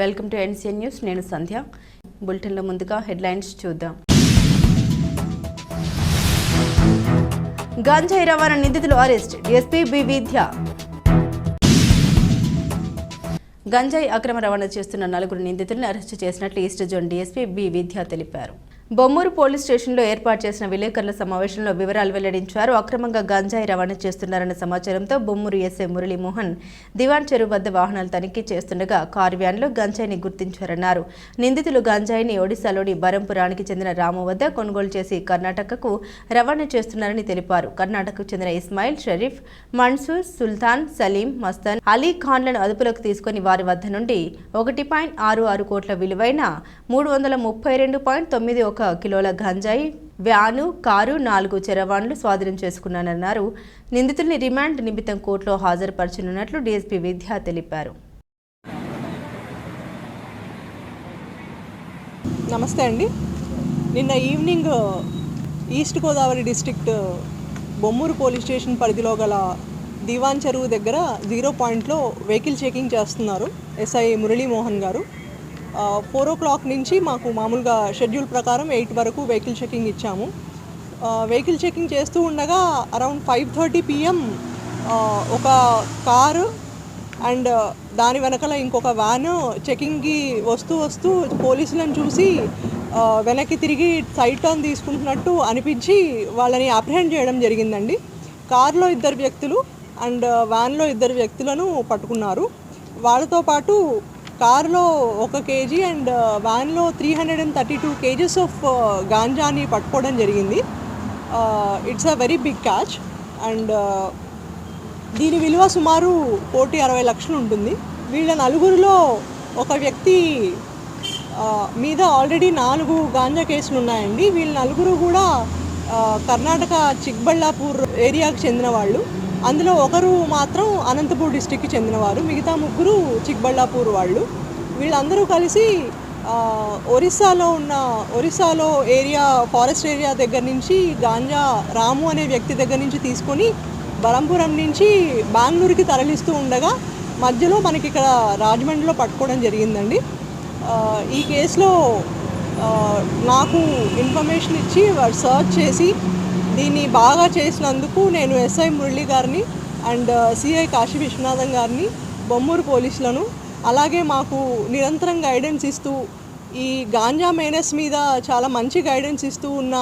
Welcome to NCN news. నేను సంధ్య. బులెటిన్లో ముందుగా హెడ్లైన్స్ చూద్దాం. గంజాయి రవాణా నిందితులు అరెస్ట్. డిఎస్పీ బి విద్య. గంజాయి అక్రమ రవాణా చేస్తున్న నలుగురు నిందితులను అరెస్టు చేసినట్లు east zone DSP B Vidya తెలిపారు. బొమ్మూరు పోలీస్ స్టేషన్లో ఏర్పాటు చేసిన విలేకరుల సమావేశంలో వివరాలు వెల్లడించారు. అక్రమంగా గంజాయి రవాణా చేస్తున్నారన్న సమాచారంతో బొమ్మూరు ఎస్ఐ మురళీమోహన్ దివాన్ చెరువు వద్ద వాహనాలు తనిఖీ చేస్తుండగా కార్ వ్యాన్లో గంజాయిని గుర్తించారన్నారు. నిందితులు గంజాయిని ఒడిశాలోని బరంపురానికి చెందిన రాము వద్ద కొనుగోలు చేసి కర్ణాటకకు రవాణా చేస్తున్నారని తెలిపారు. కర్ణాటకకు చెందిన ఇస్మాయిల్ షరీఫ్ మన్సూర్ సుల్తాన్ సలీం మస్తాన్ అలీ ఖాన్లను అదుపులోకి తీసుకుని వారి వద్ద నుండి ఒకటి పాయింట్ ఆరు ఆరు కోట్ల విలువైన మూడు వందల ముప్పై రెండు పాయింట్ తొమ్మిది ఒక ఒక కిలోల గంజాయి వ్యాను కారు నాలుగు చెరవాన్లు స్వాధీనం చేసుకున్నానన్నారు. నిందితుల్ని రిమాండ్ నిమిత్తం కోర్టులో హాజరుపరచనున్నట్లు డీఎస్పీ విద్య తెలిపారు. నమస్తే అండి. నిన్న evening east Godavari district Bommuru police station పరిధిలో గల దివాన్ చెరువు దగ్గర జీరో పాయింట్లో వెహికల్ చెకింగ్ చేస్తున్నారు ఎస్ఐ మురళీమోహన్ గారు. ఫోర్ ఓ క్లాక్ నుంచి మాకు మామూలుగా షెడ్యూల్ ప్రకారం ఎయిట్ వరకు వెహికల్ చెకింగ్ ఇచ్చాము. వెహికల్ చెకింగ్ చేస్తూ ఉండగా అరౌండ్ ఫైవ్ థర్టీ పిఎం ఒక కారు అండ్ దాని వెనకాల ఇంకొక వ్యాన్ చెకింగ్కి వస్తూ వస్తూ పోలీసులను చూసి వెనక్కి తిరిగి సైడ్ టర్న్ తీసుకుంటున్నట్టు అనిపించి వాళ్ళని అప్రహెండ్ చేయడం జరిగిందండి. కార్లో ఇద్దరు వ్యక్తులు అండ్ వ్యాన్లో ఇద్దరు వ్యక్తులను పట్టుకున్నారు. వాళ్ళతో పాటు కారులో ఒక కేజీ అండ్ వ్యాన్లో three hundred and thirty two KGs of గాంజాని పట్టుకోవడం జరిగింది. It's a very big catch and దీని విలువ సుమారు కోటి అరవై లక్షలు ఉంటుంది. వీళ్ళ నలుగురిలో ఒక వ్యక్తి మీద ఆల్రెడీ నాలుగు గాంజా కేసులు ఉన్నాయండి. వీళ్ళ నలుగురు కూడా కర్ణాటక చిక్బళ్ళాపూర్ ఏరియాకు చెందిన వాళ్ళు. అందులో ఒకరు మాత్రం అనంతపూర్ డిస్టిక్కి చెందినవారు మిగతా ముగ్గురు చిక్బళ్ళాపూర్ వాళ్ళు. వీళ్ళందరూ కలిసి ఒరిస్సాలో ఉన్న ఒరిస్సాలో ఏరియా ఫారెస్ట్ ఏరియా దగ్గర నుంచి గాంజా రాము అనే వ్యక్తి దగ్గర నుంచి తీసుకొని బరంపురం నుంచి బెంగళూరుకి తరలిస్తూ ఉండగా మధ్యలో మనకి ఇక్కడ రాజమండ్రిలో పట్టుకోవడం జరిగిందండి. ఈ కేసులో నాకు ఇన్ఫర్మేషన్ ఇచ్చి వాడు సర్చ్ చేసి దీన్ని బాగా చేసినందుకు నేను ఎస్ఐ మురళి గారిని and uh, CI Kashi Viswanathan గారిని బొమ్మూరు పోలీసులను అలాగే మాకు నిరంతరం గైడెన్స్ ఇస్తూ ఈ గాంజా మేనస్ మీద చాలా మంచి గైడెన్స్ ఇస్తూ ఉన్న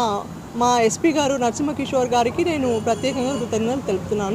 మా ఎస్పీ గారు నరసింహకిషోర్ గారికి నేను ప్రత్యేకంగా కృతజ్ఞతలు తెలుపుతున్నాను.